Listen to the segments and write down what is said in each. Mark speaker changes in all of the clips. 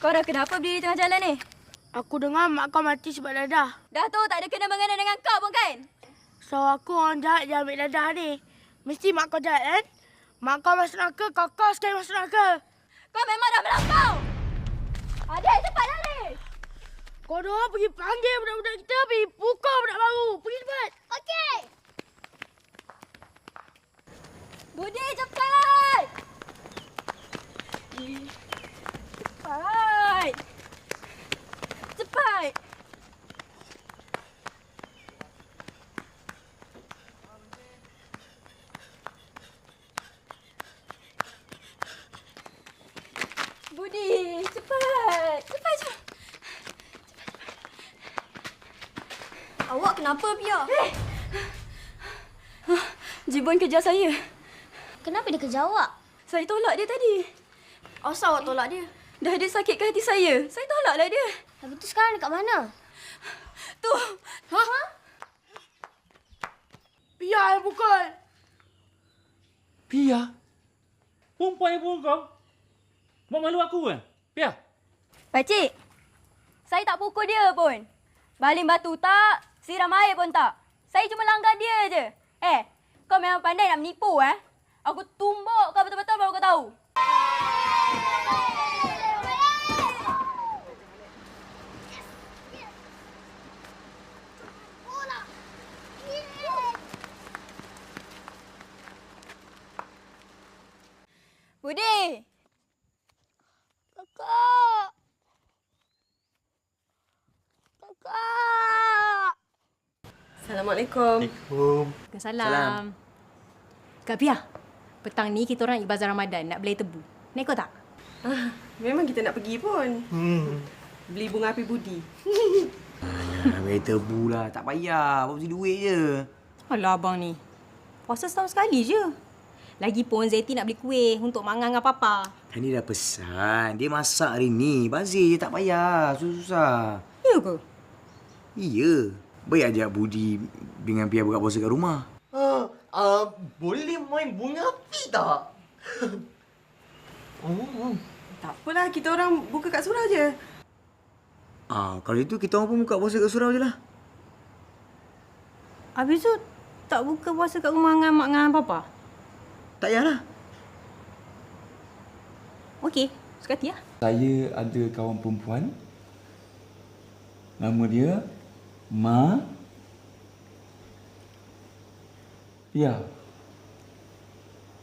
Speaker 1: Korang kenapa berdiri tengah jalan ni?
Speaker 2: Aku dengar mak kau mati sebab dadah.
Speaker 1: Dah tahu tak ada kena mengena dengan kau pun kan?
Speaker 2: So aku orang jahat yang ambil dadah ni. Mesti mak kau jahat kan? Mak kau masuk neraka, kau kau sekali masuk neraka.
Speaker 1: Kau memang dah melampau! Adik, cepat lari!
Speaker 2: Kau dua pergi panggil budak-budak kita, pergi pukul budak baru. Pergi cepat.
Speaker 1: Okey! Budi, cepat! Cepat! Budi, cepat! Cepat, cepat! Awak kenapa, Pia? Eh! Jibun kejar saya.
Speaker 3: Kenapa dia kejar awak?
Speaker 1: Saya tolak dia tadi.
Speaker 3: Asal awak tolak dia?
Speaker 1: Dah dia sakit ke hati saya. Saya tolaklah dia.
Speaker 3: Habis tu sekarang dekat mana?
Speaker 1: Tu. Ha?
Speaker 2: Pia yang pukul.
Speaker 4: Pia? Perempuan yang pukul kau? Buat malu aku kan? Pia?
Speaker 1: Pakcik. Saya tak pukul dia pun. Baling batu tak. Siram air pun tak. Saya cuma langgar dia je. Eh, kau memang pandai nak menipu eh. Aku tumbuk kau betul-betul baru kau tahu. Budi.
Speaker 2: Kakak. Kakak.
Speaker 5: Assalamualaikum.
Speaker 6: Waalaikumsalam. Salam. Kak Pia, petang ni kita orang ibazar Ramadan nak beli tebu. Nak ikut tak?
Speaker 5: Ah, memang kita nak pergi pun.
Speaker 7: Hmm.
Speaker 5: Beli bunga api budi.
Speaker 7: Ambil tebu lah. Tak payah. Bawa duit je.
Speaker 6: Alah abang ni. Puasa setahun sekali je. Lagipun Zeti nak beli kuih untuk mangang dengan papa.
Speaker 7: Kan dia dah pesan. Dia masak hari ni. Bazir je tak payah. Susah-susah.
Speaker 6: Ya ke?
Speaker 7: Iya. Baik ajak Budi dengan Pia buka puasa kat rumah.
Speaker 8: Ah, uh, boleh main bunga api tak? oh,
Speaker 5: Tak apalah, kita orang buka kat surau je.
Speaker 7: Ah, kalau itu kita orang pun buka puasa kat surau je lah.
Speaker 6: Habis tu tak buka puasa kat rumah dengan mak dengan papa?
Speaker 7: Tak payahlah.
Speaker 6: Okey, sekati lah.
Speaker 4: Saya ada kawan perempuan. Nama dia Ma Pia.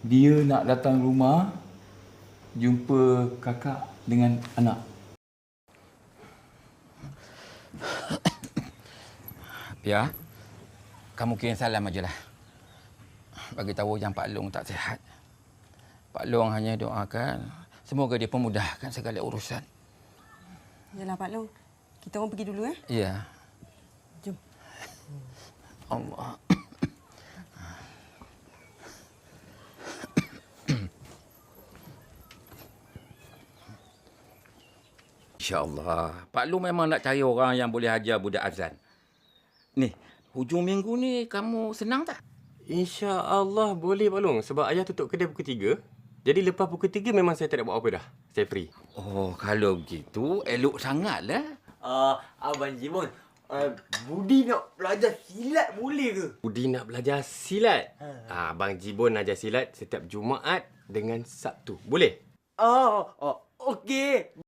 Speaker 4: Dia nak datang rumah jumpa kakak dengan anak.
Speaker 9: Pia, kamu kirim salam ajalah. Bagi tahu yang Pak Long tak sihat. Pak Long hanya doakan semoga dia pemudahkan segala urusan.
Speaker 5: Yalah Pak Long. Kita orang pergi dulu eh.
Speaker 9: Ya.
Speaker 5: Jom.
Speaker 9: Allah. InsyaAllah. Pak Long memang nak cari orang yang boleh ajar budak azan. Ni, hujung minggu ni kamu senang tak?
Speaker 8: InsyaAllah boleh Pak Long sebab ayah tutup kedai pukul 3. Jadi lepas pukul 3 memang saya tak nak buat apa dah. Saya free.
Speaker 9: Oh, kalau begitu elok sangatlah.
Speaker 8: Uh, Abang Jimon, uh, Budi nak belajar silat boleh ke? Budi nak belajar silat? Ha. Abang Jibon ajar silat setiap Jumaat dengan Sabtu. Boleh? Oh, oh okey.